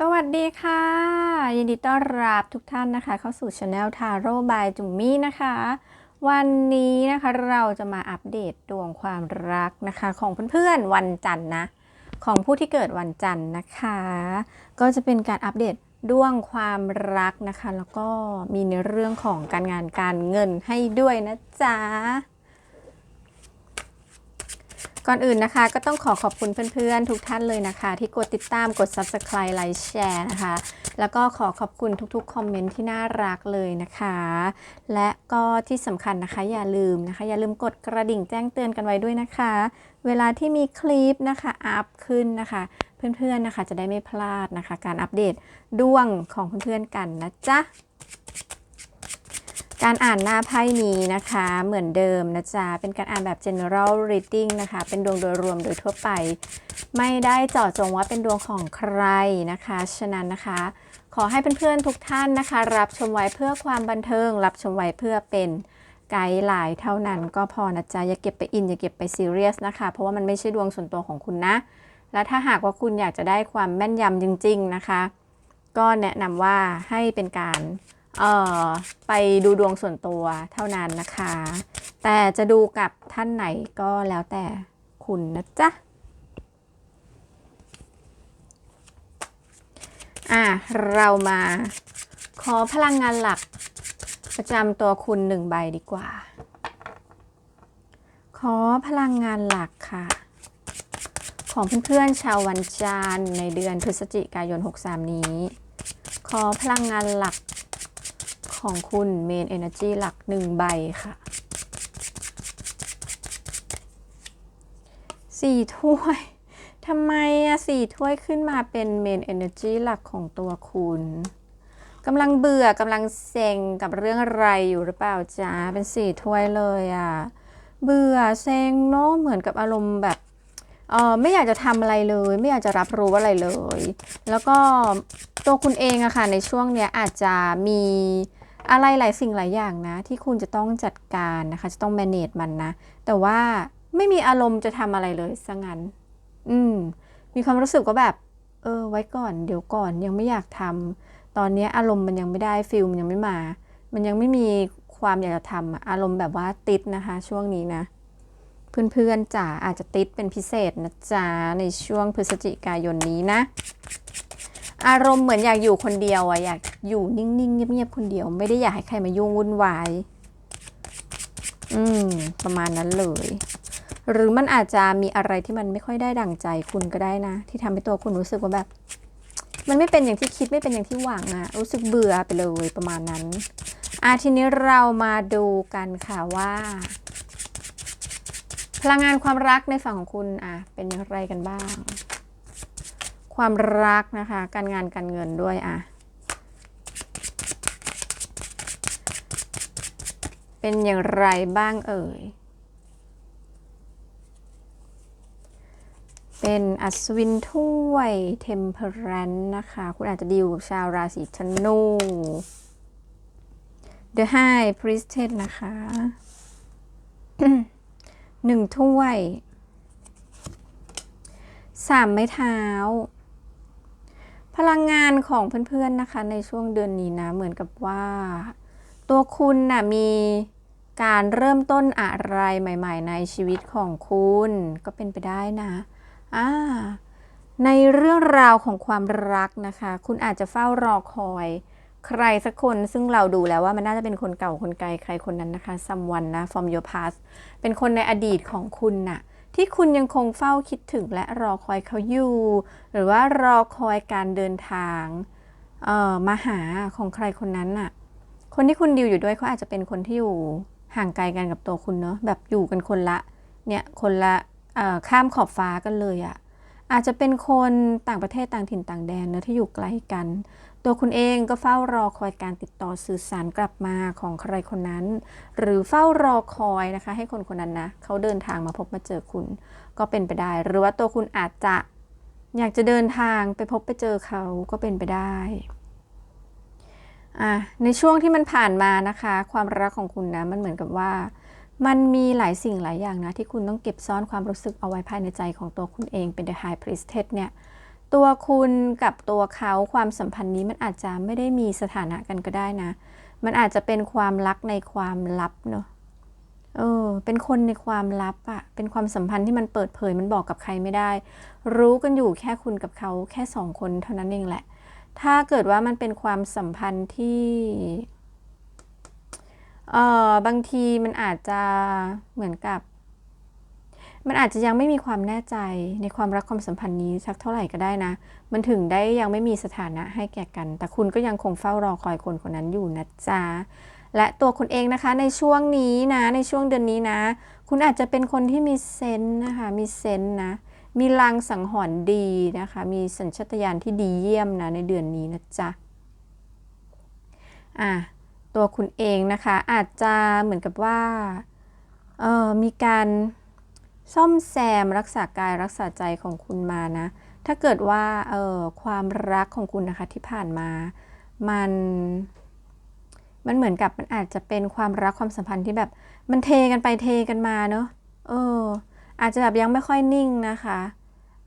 สวัสดีค่ะ ยินดีต้อนรับทุกท่านนะคะ เข้าสู่ช anel ทาโร่บายจุมมี่นะคะ วันนี้นะคะเราจะมาอัปเดตดวงความรักนะคะ ของเพื่อนๆวันจันทร์นะ ของผู้ที่เกิดวันจันทร์นะคะ ก็จะเป็นการอัปเดตดวงความรักนะคะ แล้วก็มีในเรื่องของการงานการเงินให้ด้วยนะจ๊ะ ก่อนอื่นนะคะ ก็ต้องขอขอบคุณเพื่อนๆ ทุกท่านเลยนะคะ ที่กดติดตามกด subscribe ไลค์แชร์นะคะ แล้วก็ขอขอบคุณทุกๆ คอมเมนต์ที่น่ารักเลยนะคะ และก็ที่สำคัญนะคะ อย่าลืมนะคะ อย่าลืมกดกระดิ่งแจ้งเตือนกันไว้ด้วยนะคะ เวลาที่มีคลิปนะคะอัพขึ้นนะคะ เพื่อนๆนะคะจะได้ไม่พลาดนะคะ การอัปเดตดวงของเพื่อนๆกันนะจ๊ะ การอ่านหน้าไพ่นี้นะคะเหมือนเดิมนะจ๊ะ เป็นการอ่านแบบ general reading นะคะ เป็นดวงโดยรวมโดยทั่วไป ไม่ได้เจาะจงว่าเป็นดวงของใครนะคะ ฉะนั้นนะคะ ขอให้เพื่อนๆทุกท่านนะคะ รับชมไว้เพื่อความบันเทิง รับชมไว้เพื่อเป็นไกด์ไลน์เท่านั้นก็พอนะจ๊ะ อย่าเก็บไปอิน อย่าเก็บไปซีเรียสนะคะ เพราะว่ามันไม่ใช่ดวงส่วนตัวของคุณนะ และถ้าหากว่าคุณอยากจะได้ความแม่นยำจริง ๆนะคะ ก็แนะนำว่าให้เป็นการ เอ่อไปดูดวงส่วนตัวเท่านั้นนะคะ แต่จะดูกับท่านไหนก็แล้วแต่คุณนะจ๊ะอะเรามาขอพลังงานหลักประจำตัวคุณหนึ่งใบดีกว่า ขอพลังงานหลักค่ะ ของเพื่อนๆชาววันจันทร์ในเดือนพฤศจิกายน 63 นี้ ขอพลังงานหลัก ของคุณเมนเอเนอร์จีหลักหนึ่งใบค่ะสี่ถ้วยทำไมอะสี่ถ้วยขึ้นมาเป็นเมนเอเนอร์จีหลักของตัวคุณกำลังเบื่อกำลังเซ็งกับเรื่องอะไรอยู่หรือเปล่าจ๊ะเป็นสี่ถ้วยเลยอะเบื่อเซ็งเนาะเหมือนกับอารมณ์แบบเออไม่อยากจะทำอะไรเลย ไม่อยากจะรับรู้อะไรเลย แล้วก็ตัวคุณเองอะค่ะในช่วงเนี้ยอาจจะมี อะไรหลายสิ่งหลายอย่างนะ ที่คุณจะต้องจัดการนะคะ จะต้อง manage มันนะ แต่ว่าไม่มีอารมณ์จะทำอะไรเลยซะงั้น อืม มีความรู้สึกว่าแบบ เออ ไว้ก่อน เดี๋ยวก่อนยังไม่อยากทำตอนนี้อารมณ์มันยังไม่ได้ฟิลมันยังไม่มา มันยังไม่มีความอยากจะทำอะอารมณ์แบบว่าติดนะคะ ช่วงนี้นะ เพื่อนๆจ๋าอาจจะติดเป็นพิเศษนะจ๊ะในช่วงพฤศจิกายนนี้นะ อารมณ์เหมือนอยากอยู่คนเดียวอะอยากอยู่นิ่งๆเงียบๆคนเดียว ไม่ได้อยากให้ใครมายุ่งวุ่นวาย อืม ประมาณนั้นเลย หรือมันอาจจะมีอะไรที่มันไม่ค่อยได้ดั่งใจคุณก็ได้นะ ที่ทำให้ตัวคุณรู้สึกว่าแบบ มันไม่เป็นอย่างที่คิดไม่เป็นอย่างที่หวังอะรู้สึกเบื่อไปเลยประมาณนั้นอาทีนี้เรามาดูกันค่ะว่า พลังงานความรักในฝั่งของคุณอะเป็นอย่างไรกันบ้าง ความรักนะคะ การงานการเงินด้วยอะ เป็นอย่างไรบ้างเอ่ย เป็นอัศวินถ้วยเทมเพ r รนนะคะ คุณอาจจะดีลกับชาวราศีธนู The High Priestess นะคะหนึ่งถ้วยสามไม้เท้า พลังงานของเพื่อนๆนะคะ ในช่วงเดือนนี้นะ เหมือนกับว่า ตัวคุณนะ่ะมีการเริ่มต้นอะไรใหม่ ๆ ในชีวิตของคุณก็เป็นไปได้นะอ่าในเรื่องราวของความรักนะคะ คุณอาจจะเฝ้ารอคอย ใครสักคนซึ่งเราดูแล้วว่ามันน่าจะเป็นคนเก่าคนไกลใครคนนั้นนะคะ someone นะ from your past เป็นคนในอดีตของคุณน่ะ ที่คุณยังคงเฝ้าคิดถึงและรอคอยเขาอยู่ หรือว่ารอคอยการเดินทางออมาหาของใครคนนั้นน่ะ คนที่คุณดิวอยู่ด้วยเขาอาจจะเป็นคนที่อยู่ห่างไกลกันกับตัวคุณเนาะแบบอยู่กันคนละเนี่ยคนละข้ามขอบฟ้ากันเลยอะ่ะอาจจะเป็นคนต่างประเทศต่างถิ่นต่างแดนเนะที่อยู่ไกลกัน ตัวคุณเองก็เฝ้ารอคอยการติดต่อสื่อสารกลับมาของใครคนนั้น หรือเฝ้ารอคอยนะคะ ให้คนคนนั้นนะเขาเดินทางมาพบมาเจอคุณ ก็เป็นไปได้ หรือว่าตัวคุณอาจจะอยากจะเดินทางไปพบไปเจอเขาก็เป็นไปได้อะในช่วงที่มันผ่านมานะคะ ความรักของคุณนะมันเหมือนกับว่า มันมีหลายสิ่งหลายอย่างนะ ที่คุณต้องเก็บซ่อนความรู้สึกเอาไว้ภายในใจของตัวคุณเองเป็น The High Priestess เนี่ย ตัวคุณกับตัวเขาความสัมพันธ์นี้มันอาจจะไม่ได้มีสถานะกันก็ได้นะ มันอาจจะเป็นความรักในความลับเนอะเออ เป็นคนในความลับอะเป็นความสัมพันธ์ที่มันเปิดเผยมันบอกกับใครไม่ได้ รู้กันอยู่แค่คุณกับเขาแค่สองคนเท่านั้นเองแหละ ถ้าเกิดว่ามันเป็นความสัมพันธ์ที่เออบางทีมันอาจจะเหมือนกับ มันอาจจะยังไม่มีความแน่ใจในความรักความสัมพันธ์นี้สักเท่าไหร่ก็ได้นะ มันถึงได้ยังไม่มีสถานะให้แก่กัน แต่คุณก็ยังคงเฝ้ารอคอยคนคนนั้นอยู่นะจ๊ะและตัวคุณเองนะคะในช่วงนี้นะ ในช่วงเดือนนี้นะ คุณอาจจะเป็นคนที่มีเซนส์นะคะมีเซนส์นะ มีลางสังหรณ์ดีนะคะ มีสัญชาตญาณที่ดีเยี่ยมนะในเดือนนี้นะจ๊ะอะตัวคุณเองนะคะอาจจะเหมือนกับว่าเออมีการ ซ่อมแซมรักษากายรักษาใจของคุณมานะ ถ้าเกิดว่าเออความรักของคุณนะคะที่ผ่านมา มันมันเหมือนกับมันอาจจะเป็นความรักความสัมพันธ์ที่แบบมันเทกันไปเทกันมาเนอะเออ อาจจะแบบยังไม่ค่อยนิ่งนะคะ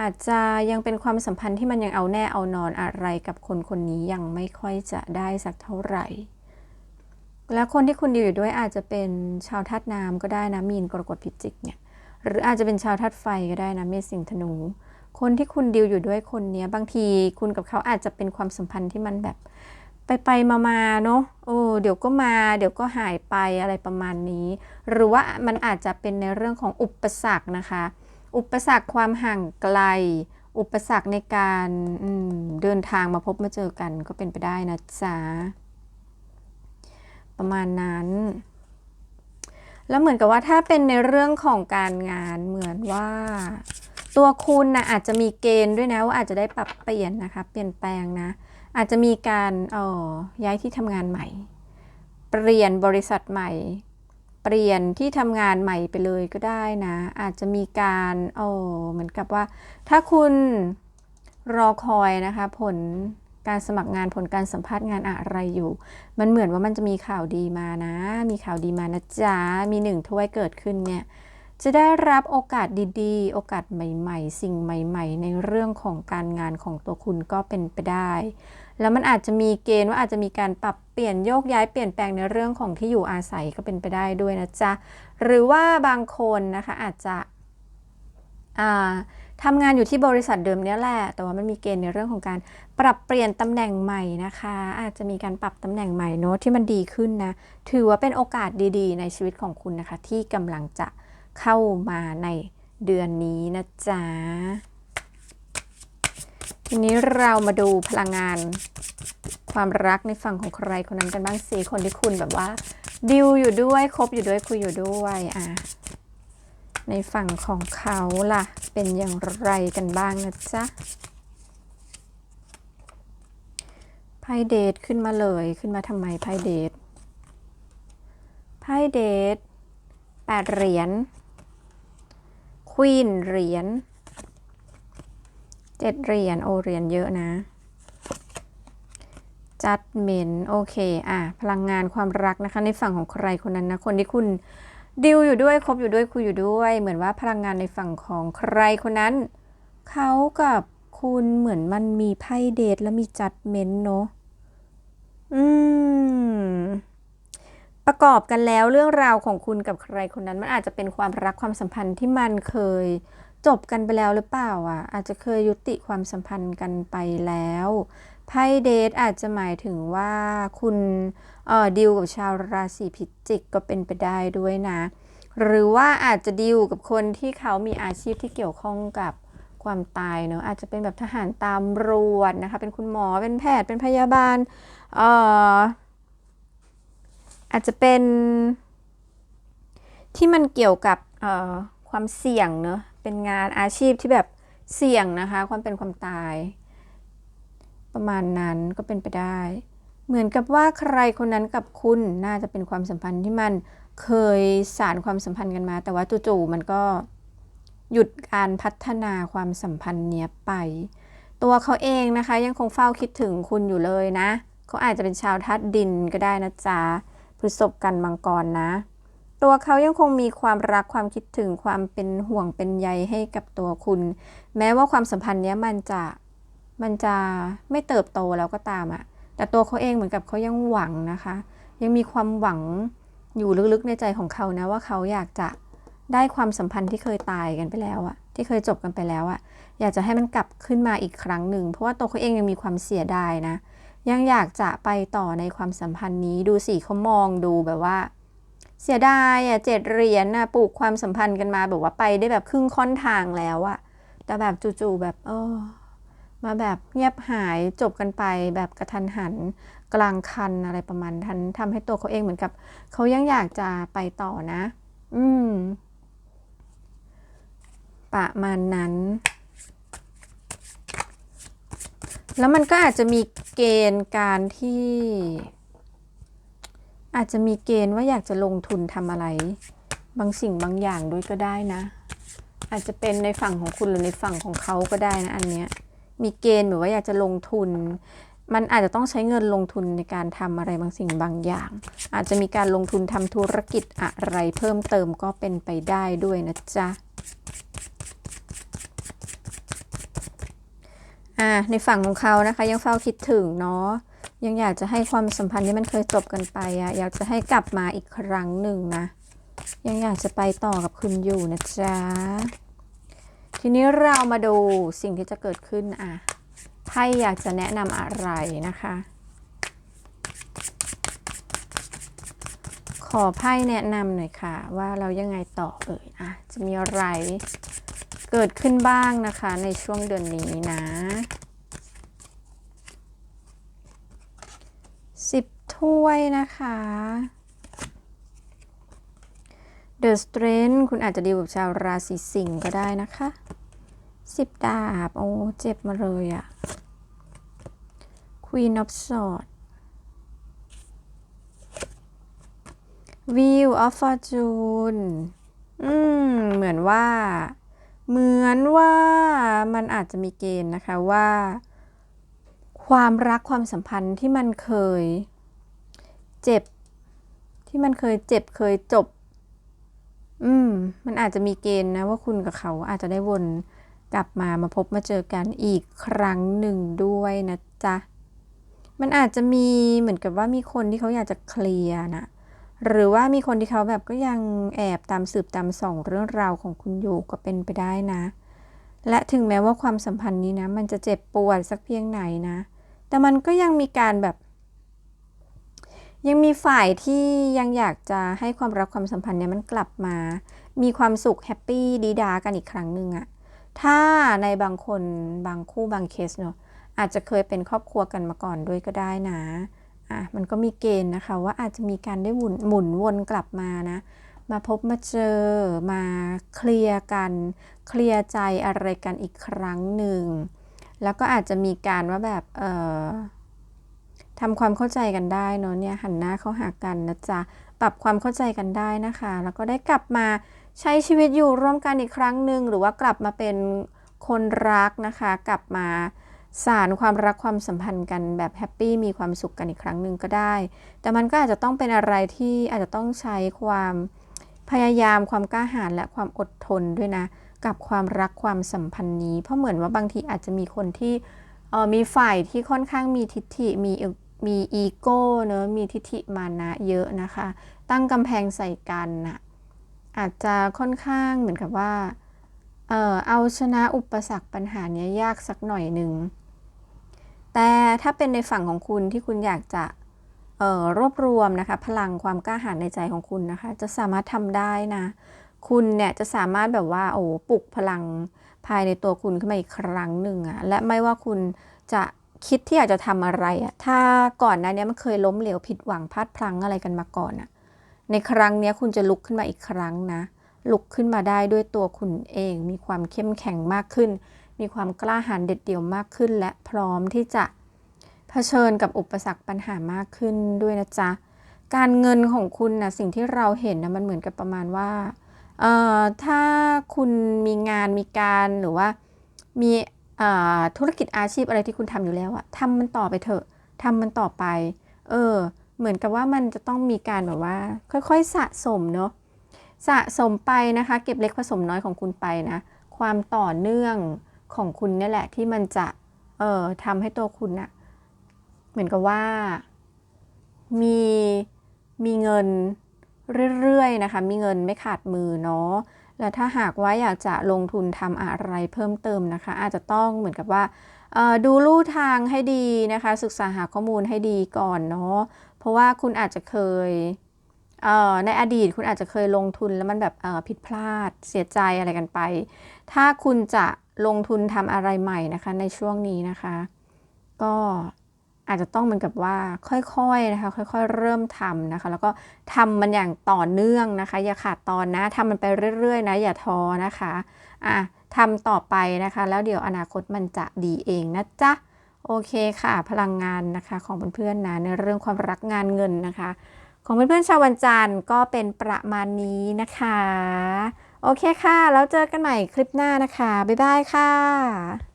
อาจจะยังเป็นความสัมพันธ์ที่มันยังเอาแน่เอานอนอะไรกับคนคนนี้ยังไม่ค่อยจะได้สักเท่าไหร่ แล้วคนที่คุณดีอยู่ด้วยอาจจะเป็นชาวธาตุน้ำก็ได้นะมีนกรกฎพิจิกเนี่ย หรืออาจจะเป็นชาวธาตุไฟก็ได้นะเมษสิงห์ธนู คนที่คุณดีลอยู่ด้วยคนเนี้ยบางทีคุณกับเขาอาจจะเป็นความสัมพันธ์ที่มันแบบ ไปไปมามาเนาะโอ้เดี๋ยวก็มา เดี๋ยวก็หายไปอะไรประมาณนี้ หรือว่ามันอาจจะเป็นในเรื่องของอุปสรรคนะคะ อุปสรรคความห่างไกล อุปสรรคในการเดินทางมาพบมาเจอกันก็เป็นไปได้นะจ๊ะประมาณนั้น แล้วเหมือนกับว่าถ้าเป็นในเรื่องของการงานเหมือนว่า ตัวคุณนะอาจจะมีเกณฑ์ด้วยนะว่าอาจจะได้ปรับเปลี่ยนนะคะ เปลี่ยนแปลงนะ อาจจะมีการเอ่อย้ายที่ทำงานใหม่ เปลี่ยนบริษัทใหม่ เปลี่ยนที่ทำงานใหม่ไปเลยก็ได้นะ อาจจะมีการเออเหมือนกับว่า ถ้าคุณรอคอยนะคะ ผล การสมัครงานผลการสัมภาษณ์งานอะไรอยู่ มันเหมือนว่ามันจะมีข่าวดีมานะ มีข่าวดีมานะจ๊ะ มีหนึ่งถ้วยเกิดขึ้นเนี่ย จะได้รับโอกาสดีๆ โอกาสใหม่ๆ สิ่งใหม่ๆ ในเรื่องของการงานของตัวคุณก็เป็นไปได้ แล้วมันอาจจะมีเกณฑ์ว่าอาจจะมีการปรับเปลี่ยนโยกย้ายเปลี่ยนแปลงในเรื่องของที่อยู่อาศัยก็เป็นไปได้ด้วยนะจ๊ะ หรือว่าบางคนนะคะอาจจะอ่า ทำงานอยู่ที่บริษัทเดิมเนี้ยแหละ แต่ว่ามันมีเกณฑ์ในเรื่องของการปรับเปลี่ยนตำแหน่งใหม่นะคะ อาจจะมีการปรับตำแหน่งใหม่เนอะที่มันดีขึ้นนะ ถือว่าเป็นโอกาสดีๆ ในชีวิตของคุณนะคะ ที่กำลังจะเข้ามาในเดือนนี้นะจ๊ะ ทีนี้เรามาดูพลังงาน ความรักในฝั่งของใครคนนั้นกันบ้างสิคนที่คุณแบบว่าดิวอยู่ด้วยคบอยู่ด้วยคุยอยู่ด้วยอะ ในฝั่งของเขาล่ะ เป็นอย่างไรกันบ้างนะจ๊ะไพ่เดทขึ้นมาเลยขึ้นมาทำไมไพ่เดทไพ่เดทแปดเหรียญควีนเหรียญเจ็ดเหรียญโอเหรียญเยอะนะ จัดเหม็นโอเค อะ พลังงานความรักนะคะ ในฝั่งของใครคนนั้นนะ คนที่คุณ ดิวอยู่ด้วยคบอยู่ด้วยคุยอยู่ด้วย เหมือนว่าพลังงานในฝั่งของใครคนนั้น เขากับคุณเหมือนมันมีไพ่เดทแล้วมีจัดเมนเนาะอืม ประกอบกันแล้วเรื่องราวของคุณกับใครคนนั้น มันอาจจะเป็นความรักความสัมพันธ์ที่มันเคย จบกันไปแล้วหรือเปล่าอะ อาจจะเคยยุติความสัมพันธ์กันไปแล้วไพ่เดทอาจจะหมายถึงว่าคุณเอ่อดิวกับชาวราศีพิจิกก็เป็นไปได้ด้วยนะ หรือว่าอาจจะดิวกับคนที่เขามีอาชีพที่เกี่ยวข้องกับความตายเนอะอาจจะเป็นแบบทหารตำรวจนะคะ เป็นคุณหมอเป็นแพทย์เป็นพยาบาลเอ่ออาจจะเป็นที่มันเกี่ยวกับเออความเสี่ยงเนอะ เป็นงานอาชีพที่แบบเสี่ยงนะคะ ความเป็นความตาย ประมาณนั้นก็เป็นไปได้ เหมือนกับว่าใครคนนั้นกับคุณน่าจะเป็นความสัมพันธ์ที่มันเคยสารความสัมพันธ์กันมา แต่ว่าจู่ๆมันก็หยุดการพัฒนาความสัมพันธ์เนี้ยไป ตัวเขาเองนะคะ ยังคงเฝ้าคิดถึงคุณอยู่เลยนะ เขาอาจจะเป็นชาวธาตุดินก็ได้นะจ๊ะพฤษภกันมังกรนะ ตัวเขายังคงมีความรักความคิดถึงความเป็นห่วงเป็นใยให้กับตัวคุณ แม้ว่าความสัมพันธ์เนี้ยมันจะมันจะไม่เติบโตแล้วก็ตามอะแต่ตัวเขาเองเหมือนกับเขายังหวังนะคะ ยังมีความหวังอยู่ลึกๆในใจของเขานะว่าเขาอยากจะได้ความสัมพันธ์ที่เคยตายกันไปแล้วอะที่เคยจบกันไปแล้วอะอยากจะให้มันกลับขึ้นมาอีกครั้งหนึ่งเพราะว่าตัวเขาเองยังมีความเสียดายนะ ยังอยากจะไปต่อในความสัมพันธ์นี้ดูสิเขามองดูแบบว่า เสียดายอะเจ็ดเหรียญน่ะปลูกความสัมพันธ์กันมาแบบว่าไปได้แบบครึ่งค่อนทางแล้วอะแต่แบบจู่ๆแบบเออมาแบบเงียบหายจบกันไปแบบกระทันหันกลางคันอะไรประมาณนั้นทำให้ตัวเขาเองเหมือนกับเขายังอยากจะไปต่อนะ อืม ประมาณนั้น แล้วมันก็อาจจะมีเกณฑ์การที่ อาจจะมีเกณฑ์ว่าอยากจะลงทุนทำอะไร บางสิ่งบางอย่างด้วยก็ได้นะ อาจจะเป็นในฝั่งของคุณหรือในฝั่งของเขาก็ได้นะ อันเนี้ยมีเกณฑ์หรือว่าอยากจะลงทุน มันอาจจะต้องใช้เงินลงทุนในการทำอะไรบางสิ่งบางอย่าง อาจจะมีการลงทุนทำธุรกิจอะไรเพิ่มเติมก็เป็นไปได้ด้วยนะจ๊ะอ่าในฝั่งของเขานะคะยังเฝ้าคิดถึงเนาะ ยังอยากจะให้ความสัมพันธ์ที่มันเคยจบกันไปอะอยากจะให้กลับมาอีกครั้งหนึ่งนะ ยังอยากจะไปต่อกับคุณอยู่นะจ๊ะ ทีนี้เรามาดูสิ่งที่จะเกิดขึ้นอะไพ่อยากจะแนะนำอะไรนะคะ ขอไพ่แนะนำหน่อยค่ะ ว่าเรายังไงต่อเอ่ยอะจะมีอะไรเกิดขึ้นบ้างนะคะในช่วงเดือนนี้นะ สิบ ถ้วยนะคะ The Strength คุณอาจจะดีลกับชาวราศีสิงห์ก็ได้นะคะ สิบดาบ โอ้ เจ็บมาเลยอะ Queen of Swords Wheel of Fortune อืม เหมือนว่า เหมือนว่ามันอาจจะมีเกณฑ์นะคะว่า ความรักความสัมพันธ์ที่มันเคย เจ็บ ที่มันเคยเจ็บเคยจบ อืม มันอาจจะมีเกณฑ์นะว่าคุณกับเขาอาจจะได้วนกลับมามาพบมาเจอกันอีกครั้งหนึ่งด้วยนะจ๊ะ มันอาจจะมีเหมือนกับว่ามีคนที่เขาอยากจะเคลียร์นะหรือว่ามีคนที่เขาแบบก็ยังแอบตามสืบตามส่องเรื่องราวของคุณอยู่ก็เป็นไปได้นะ และถึงแม้ว่าความสัมพันธ์นี้นะ มันจะเจ็บปวดสักเพียงไหนนะ แต่มันก็ยังมีการแบบ ยังมีฝ่ายที่ยังอยากจะให้ความรักความสัมพันธ์เนี่ยมันกลับมา มีความสุขแฮปปี้ดีดากันอีกครั้งหนึ่งอะถ้าในบางคนบางคู่บางเคสเนาะอาจจะเคยเป็นครอบครัวกันมาก่อนด้วยก็ได้นะอะมันก็มีเกณฑ์นะคะว่าอาจจะมีการได้หมุนหมุนวนกลับมานะ มาพบมาเจอมาเคลียร์กัน เคลียร์ใจอะไรกันอีกครั้งหนึ่งแล้วก็อาจจะมีการว่าแบบเออ ทำความเข้าใจกันได้เนาะเนี่ยหันหน้าเข้าหากันนะจ๊ะปรับความเข้าใจกันได้นะคะ แล้วก็ได้กลับมาใช้ชีวิตอยู่ร่วมกันอีกครั้งหนึ่งหรือว่ากลับมาเป็นคนรักนะคะ กลับมาสารความรักความสัมพันธ์กันแบบแฮปปี้มีความสุขกันอีกครั้งหนึ่งก็ได้ แต่มันก็อาจจะต้องเป็นอะไรที่อาจจะต้องใช้ความพยายามความกล้าหาญและความอดทนด้วยนะ กับความรักความสัมพันธ์นี้ เพราะเหมือนว่าบางทีอาจจะมีคนที่เออมีฝ่ายที่ค่อนข้างมีทิฐิมี มีอีโก้เนอะมีทิฏฐิมานะเยอะนะคะ ตั้งกำแพงใส่กันนะอาจจะค่อนข้างเหมือนกับว่าเออเอาชนะอุปสรรคปัญหานี้ยยากสักหน่อยหนึ่ง แต่ถ้าเป็นในฝั่งของคุณที่คุณอยากจะเอ่อรวบรวมนะคะพลังความกล้าหาญในใจของคุณนะคะ จะสามารถทำได้นะ คุณเนี่ยจะสามารถแบบว่าโอ้ปลุกพลังภายในตัวคุณขึ้นมาอีกครั้งหนึ่งอะและไม่ว่าคุณจะ คิดที่อยากจะทำอะไรอะถ้าก่อนหน้านี้มันเคยล้มเหลวผิดหวังพลาดพลั้งอะไรกันมาก่อนอะในครั้งนี้คุณจะลุกขึ้นมาอีกครั้งนะ ลุกขึ้นมาได้ด้วยตัวคุณเอง มีความเข้มแข็งมากขึ้น มีความกล้าหาญเด็ดเดี่ยวมากขึ้น และพร้อมที่จะเผชิญกับอุปสรรคปัญหามากขึ้นด้วยนะจ๊ะ การเงินของคุณนะสิ่งที่เราเห็นนะมันเหมือนกับประมาณว่า เอ่อ ถ้าคุณมีงานมีการหรือว่ามี ธุรกิจอาชีพอะไรที่คุณทำอยู่แล้วอะทำมันต่อไปเถอะทำมันต่อไป เออ เหมือนกับว่ามันจะต้องมีการแบบว่า ค่อยๆสะสมเนาะสะสมไปนะคะ เก็บเล็กผสมน้อยของคุณไปนะ ความต่อเนื่องของคุณนี่แหละที่มันจะ เอ่อทำให้ตัวคุณน่ะเหมือนกับว่า มีมีเงินเรื่อยๆนะคะ มีเงินไม่ขาดมือเนาะ และถ้าหากว่าอยากจะลงทุนทำอะไรเพิ่มเติมนะคะ อาจจะต้องเหมือนกับว่าดูลู่ทางให้ดีนะคะ ศึกษาหาข้อมูลให้ดีก่อนเนาะเพราะว่าคุณอาจจะเคยเในอดีตคุณอาจจะเคยลงทุนแล้วมันแบบผิดพลาดเสียใจอะไรกันไป ถ้าคุณจะลงทุนทำอะไรใหม่นะคะในช่วงนี้นะคะ ก็ อาจจะต้องเหมือนกับว่าค่อยๆนะคะ ค่อยๆ เริ่มทำนะคะ แล้วก็ทำมันอย่างต่อเนื่องนะคะ อย่าขาดตอนนะทำมันไปเรื่อยๆ นะ อย่าท้อนะคะอะทำต่อไปนะคะ แล้วเดี๋ยวอนาคตมันจะดีเองนะจ๊ะโอเคค่ะ พลังงานนะคะของเพื่อนๆนะในเรื่องความรักงานเงินนะคะ ของเพื่อนๆชาววันจันทร์ก็เป็นประมาณนี้นะคะ โอเคค่ะ แล้วเจอกันใหม่คลิปหน้านะคะ บ๊ายบายค่ะ